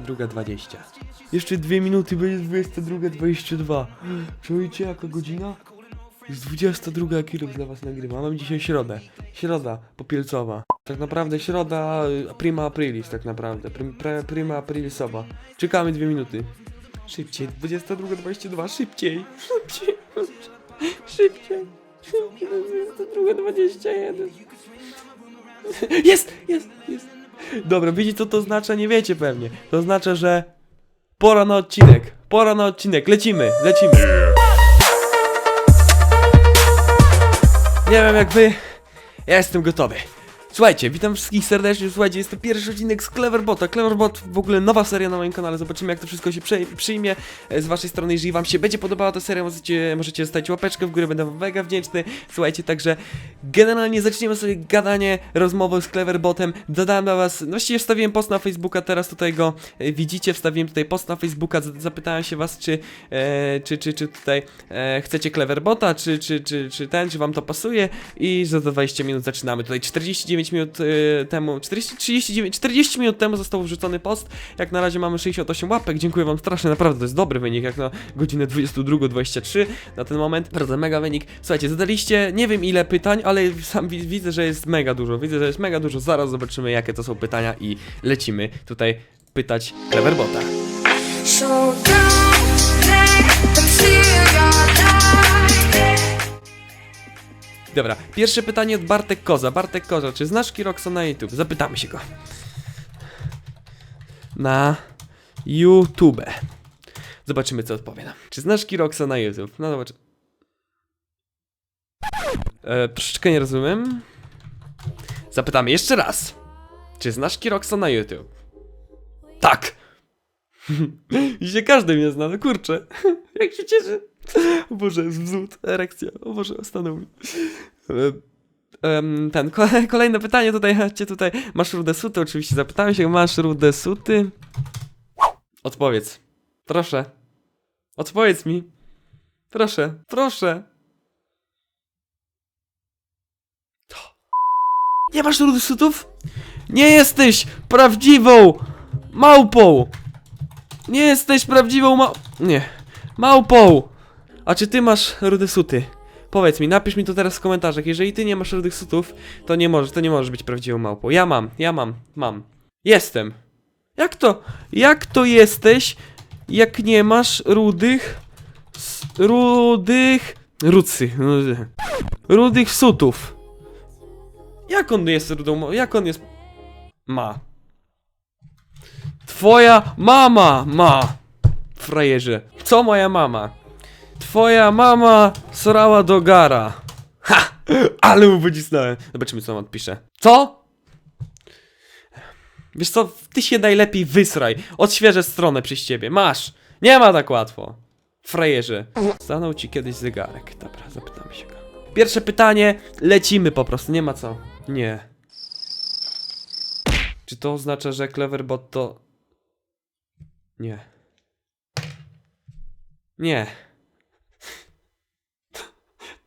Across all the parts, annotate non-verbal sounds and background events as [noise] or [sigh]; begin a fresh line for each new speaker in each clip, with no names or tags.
22.20. Jeszcze dwie minuty, będzie 22.22. Czujecie jaka godzina? Jest 22, jaki rok dla was nagrywam. Mam dzisiaj środę. Środa popielcowa. Tak naprawdę środa y, prima aprilis tak naprawdę. Prim, pre, prima aprilisowa. Czekamy dwie minuty. Szybciej, 22.22, szybciej. Szybciej. Szybciej. Szybciej, 22.21. Jest, jest, jest. Dobra, wiecie co to oznacza? Nie wiecie pewnie. To oznacza, że pora na odcinek. Pora na odcinek. Lecimy, lecimy. Nie wiem jak wy, ja jestem gotowy. Słuchajcie, witam wszystkich serdecznie, słuchajcie, jest to pierwszy odcinek z Cleverbota. Cleverbot w ogóle nowa seria na moim kanale, zobaczymy jak to wszystko się przyjmie e, z waszej strony. Jeżeli wam się będzie podobała ta seria, możecie, możecie zostawić łapeczkę w górę, będę wam mega wdzięczny. Słuchajcie, także generalnie zaczniemy sobie gadanie, rozmowę z Cleverbotem. Dodałem dla was, no właściwie wstawiłem post na Facebooka, teraz tutaj go e, widzicie, wstawiłem tutaj post na Facebooka, zapytałem się was, czy, e, czy, czy, czy tutaj e, chcecie Cleverbota, czy, czy, czy, czy ten, czy wam to pasuje i za 20 minut zaczynamy. Tutaj 49 minut e, temu, 40, 39, 40 minut temu został wrzucony post, jak na razie mamy 68 łapek, dziękuję wam strasznie, naprawdę to jest dobry wynik, jak na godzinę 22.23 na ten moment, bardzo mega wynik. Słuchajcie, zadaliście nie wiem ile pytań, ale sam wi- widzę, że jest mega dużo, widzę, że jest mega dużo, zaraz zobaczymy jakie to są pytania i lecimy tutaj pytać Cleverbota.
So
Dobra, pierwsze pytanie od Bartek Koza. Bartek Koza, czy znasz Kiroksa na YouTube? Zapytamy się go. Na YouTube. Zobaczymy, co odpowie nam. Czy znasz Kiroksa na YouTube? No zobacz. E, troszeczkę nie rozumiem. Zapytamy jeszcze raz. Czy znasz Kiroksa na YouTube? Tak! [laughs] Dzisiaj każdy mnie zna, no kurczę. [laughs] Jak się cieszę. O Boże, wzód, erekcja. O Boże, stanął. E, ten, ko [laughs] kolejne pytanie tutaj, chodźcie tutaj. Masz rude suty? Oczywiście zapytałem się, masz rude suty? Odpowiedz. Proszę. Odpowiedz mi. Proszę, proszę. Nie masz rudy sutów? Nie jesteś prawdziwą małpą! Nie jesteś prawdziwą mał... Nie. Małpą! A czy ty masz rude suty? Powiedz mi, napisz mi to teraz w komentarzach. Jeżeli ty nie masz rudych sutów, to nie możesz, to nie możesz być prawdziwą małpą. Ja mam, ja mam, mam. Jestem. Jak to? Jak to jesteś, jak nie masz rudych... Rudych... Rucy. [laughs] Rudych sutów. Jak on jest rudą... Jak on jest... Ma. Twoja mama ma. Frajerze. Co moja mama? Twoja mama sorała do gara. Ha! Ale mu wycisnąłem. Zobaczymy, co on odpisze. Co? Wiesz co, ty się najlepiej wysraj. Odświeżę stronę przez ciebie. Masz. Nie ma tak łatwo. Frajerze. Stanął ci kiedyś zegarek. Dobra, zapytamy się go. Pierwsze pytanie. Lecimy po prostu, nie ma co. Nie. Czy to oznacza, że Cleverbot to... Nie. Nie.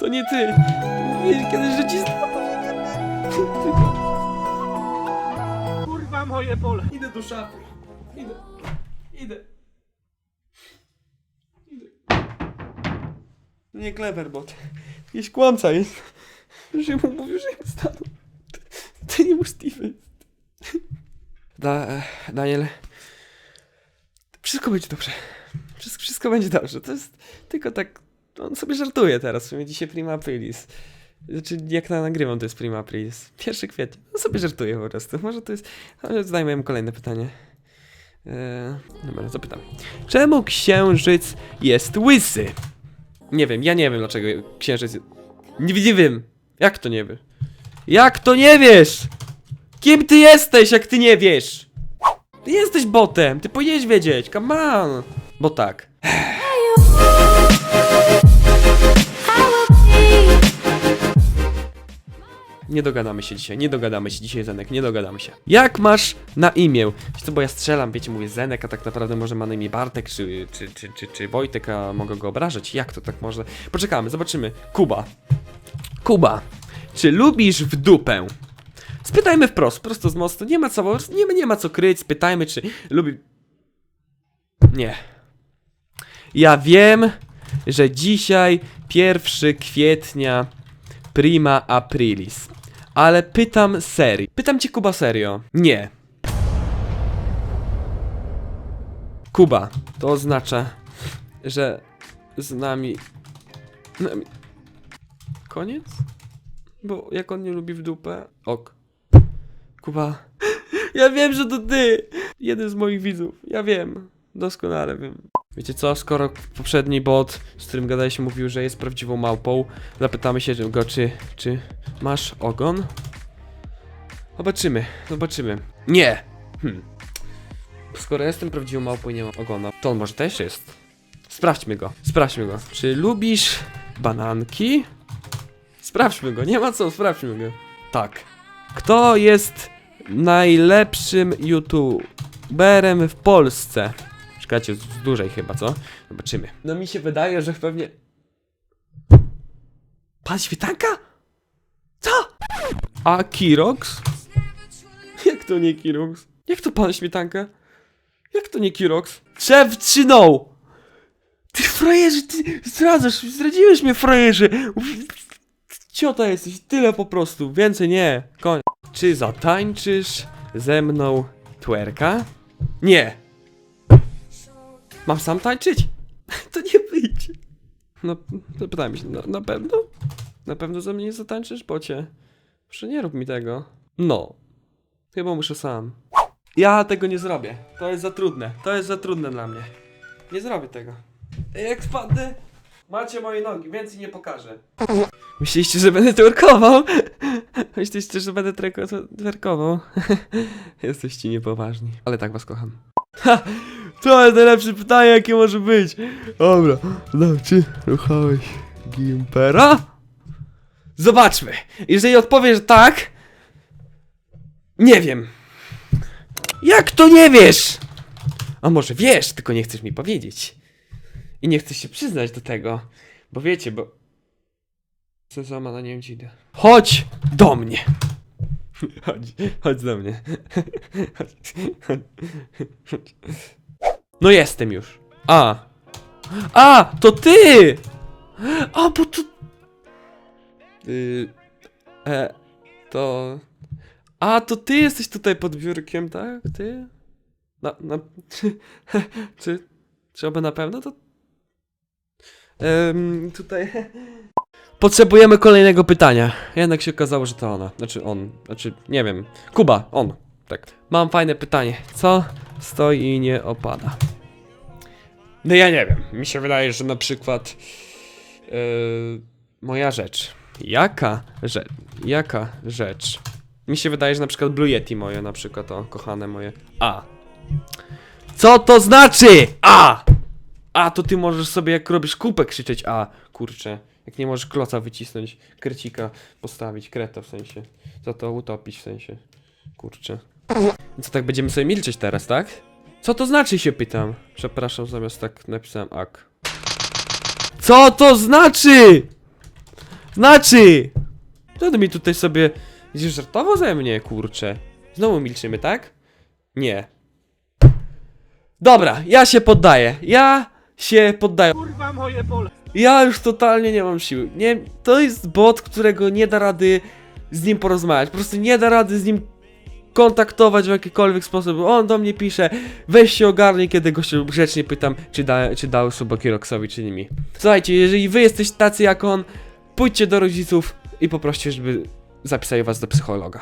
To nie ty. Mówiłeś kiedyś, że ci
Kurwa moje pole.
Idę do szafy. Idę. Idę. Idę. Nie Cleverbot. Jakiś kłamca jest. Że mu mówił, że jest stanął. To nie był Steven. Da, Daniel. Wszystko będzie dobrze. Wszystko, wszystko będzie dobrze. To jest tylko tak. On sobie żartuje teraz. W sumie dzisiaj prima aprilis. Znaczy, jak na nagrywam, to jest prima aprilis. 1 kwietnia. On sobie żartuje po prostu. Może to jest. Zadajmy mu kolejne pytanie. Eee, dobra, zapytam. Czemu księżyc jest łysy? Nie wiem, ja nie wiem dlaczego księżyc. Nie, nie wiem. Jak to nie wiesz? Jak to nie wiesz? Kim ty jesteś, jak ty nie wiesz? Ty jesteś botem, ty powinieneś wiedzieć, come on. Bo tak. Nie dogadamy się dzisiaj, nie dogadamy się dzisiaj, Zenek, nie dogadamy się. Jak masz na imię? Co, bo ja strzelam, wiecie, mówię Zenek, a tak naprawdę może ma na imię Bartek, czy, czy, czy, czy, czy Wojtek, a mogę go obrażać? Jak to tak może? Poczekamy, zobaczymy. Kuba. Kuba, czy lubisz w dupę? Spytajmy wprost, prosto z mostu, nie ma co, nie, nie ma co kryć, spytajmy, czy lubi... Nie. Ja wiem, że dzisiaj 1 kwietnia prima aprilis. Ale pytam serio. Pytam cię Kuba serio. Nie. Kuba, to oznacza, że z nami... nami... Koniec? Bo jak on nie lubi w dupę... Ok. Kuba... [laughs] Ja wiem, że to ty! Jeden z moich widzów. Ja wiem. Doskonale wiem. Wiecie co, skoro poprzedni bot, z którym gadaliśmy, mówił, że jest prawdziwą małpą, zapytamy się go, czy, czy masz ogon? Zobaczymy, zobaczymy. Nie! Hm. Skoro jestem prawdziwą małpą i nie mam ogona, to on może też jest. Sprawdźmy go, sprawdźmy go. Czy lubisz bananki? Sprawdźmy go, nie ma co, sprawdźmy go. Tak. Kto jest najlepszym youtuberem w Polsce? Czekajcie, z z dłużej chyba, co? Zobaczymy. No mi się wydaje, że pewnie... Pan Świetanka? Co? A Kirox? [laughs] Jak to nie Kirox? Jak to pan Śmietanka? Jak to nie Kirox? Trzynął! Ty frajerze, ty zdradzasz, zdradziłeś mnie frajerze! Ciota jesteś, tyle po prostu, więcej nie, koniec. Czy zatańczysz ze mną twerka? Nie! Mam sam tańczyć? [laughs] To nie wyjdzie. No, zapytałem się, no, na pewno? Na pewno ze mnie nie zatańczysz, bocie? Proszę nie rób mi tego. No. Chyba muszę sam. Ja tego nie zrobię. To jest za trudne. To jest za trudne dla mnie. Nie zrobię tego. Jak spadnę, macie moje nogi, więcej nie pokażę. Myśleliście, że będę twerkował? [laughs] Myśleliście, że będę twerkował? [laughs] Jesteście niepoważni. Ale tak was kocham. Ha! To jest najlepsze pytanie, jakie może być. Dobra, no, czy ruchałeś Gimpera? Zobaczmy. Jeżeli odpowiesz tak... Nie wiem. Jak to nie wiesz? A może wiesz, tylko nie chcesz mi powiedzieć. I nie chcesz się przyznać do tego. Bo wiecie, bo... Co sama na nie idę. Chodź do mnie. [laughs] Chodź, chodź do mnie. [laughs] Chodź, chodź, chodź. No jestem już. A. A, to ty! A, bo to... Y, e, to... A, to ty jesteś tutaj pod biurkiem, tak? Ty? Na, na... [laughs] czy... Czy oby na pewno to... Em, tutaj... Potrzebujemy kolejnego pytania. Jednak się okazało, że to ona. Znaczy on. Znaczy, nie wiem. Kuba, on. Tak. Mam fajne pytanie. Co stoi i nie opada? No ja nie wiem. Mi się wydaje, że na przykład yy, moja rzecz. Jaka rzecz? Jaka rzecz? Mi się wydaje, że na przykład Blue Yeti moje, na przykład o, kochane moje. A. Co to znaczy? A! A, to ty możesz sobie jak robisz kupę krzyczeć A, kurczę. Jak nie możesz kloca wycisnąć, krecika postawić, kreta w sensie. Za to utopić w sensie. Kurczę. Co tak będziemy sobie milczeć teraz, tak? Co to znaczy się pytam? Przepraszam, zamiast tak napisałem ak. Co to znaczy? Znaczy! Co ty mi tutaj sobie... Będziesz żartował ze mnie, kurczę. Znowu milczymy, tak? Nie. Dobra, ja się poddaję. Ja się poddaję.
Kurwa moje pole.
Ja już totalnie nie mam siły. Nie, to jest bot, którego nie da rady z nim porozmawiać. Po prostu nie da rady z nim kontaktować w jakikolwiek sposób. On do mnie pisze, weź się ogarnij, kiedy go się grzecznie pytam, czy, da, czy dał suba Kiroksowi, czy nie mi. Słuchajcie, jeżeli wy jesteście tacy jak on, pójdźcie do rodziców i poproście, żeby zapisali was do psychologa.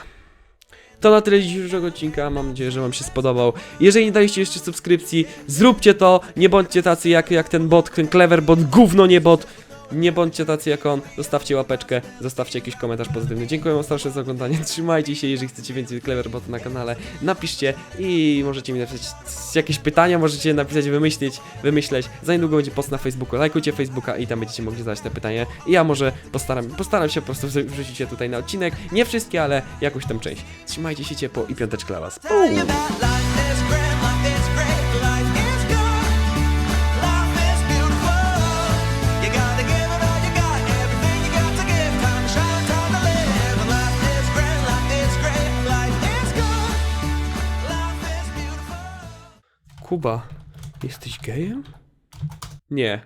To na tyle dzisiejszego odcinka, mam nadzieję, że wam się spodobał. Jeżeli nie daliście jeszcze subskrypcji, zróbcie to, nie bądźcie tacy jak, jak ten bot, ten clever bot, gówno nie bot. Nie bądźcie tacy jak on, zostawcie łapeczkę, zostawcie jakiś komentarz pozytywny. Dziękuję wam strasznie za oglądanie, [laughs] trzymajcie się, jeżeli chcecie więcej clever bota na kanale, napiszcie i możecie mi napisać jakieś pytania, możecie napisać, wymyślić, wymyśleć. Za niedługo będzie post na Facebooku, lajkujcie Facebooka i tam będziecie mogli zadać te pytania. I ja może postaram, postaram się po prostu wrzucić je tutaj na odcinek, nie wszystkie, ale jakąś tam część. Trzymajcie się ciepło i piąteczka dla was.
Tell
Kuba, Jesteś gejem? Nie.